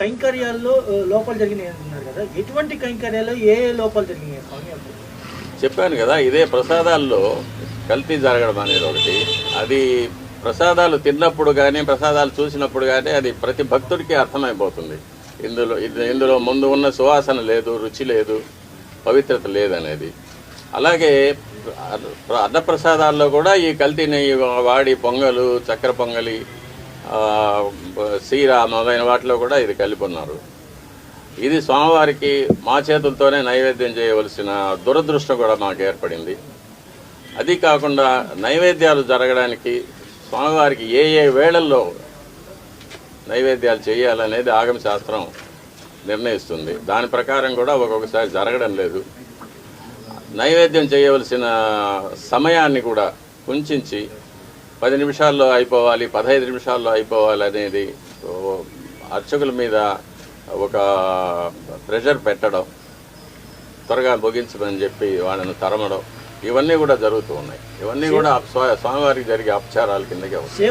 కైంకర్యాల్లో లోపాలు జరిగినాయి అంటున్నారు కదా. ఎటువంటి కైంకర్యాల్లో ఏ లోపాలు జరిగినాయి? స్వామి చెప్పాను కదా ఇదే ప్రసాదాల్లో కల్తీ జరగడం అనేది ఒకటి. అది ప్రసాదాలు తిన్నప్పుడు కానీ ప్రసాదాలు చూసినప్పుడు కానీ అది ప్రతి భక్తుడికి అర్థమైపోతుంది. ఇందులో ఇందులో ముందు ఉన్న సువాసన లేదు రుచి లేదు పవిత్రత లేదనేది అలాగే అన్నప్రసాదాల్లో కూడా ఈ కల్తీ నెయ్యి వాడి పొంగలు చక్కెర పొంగలి సీర మొదలైన వాటిలో కూడా ఇది కలిపి ఉన్నారు ఇది స్వామివారికి మా చేతులతోనే నైవేద్యం చేయవలసిన దురదృష్టం కూడా మాకు ఏర్పడింది. అది కాకుండా నైవేద్యాలు జరగడానికి స్వామివారికి ఏ ఏ వేళల్లో నైవేద్యాలు చేయాలనేది ఆగమ శాస్త్రం నిర్ణయిస్తుంది. దాని ప్రకారం కూడా ఒక్కొక్కసారి జరగడం లేదు. నైవేద్యం చేయవలసిన సమయాన్ని కూడా కుంచించి పది నిమిషాల్లో అయిపోవాలి పదహైదు నిమిషాల్లో అయిపోవాలి అనేది అర్చకుల మీద ఒక ప్రెషర్ పెట్టడం త్వరగా ముగించమని చెప్పి వాళ్ళని తరమడం ఇవన్నీ కూడా జరుగుతూ ఉన్నాయి. ఇవన్నీ కూడా స్వా- స్వామివారికి జరిగే అపచారాల కిందకే వస్తాయి.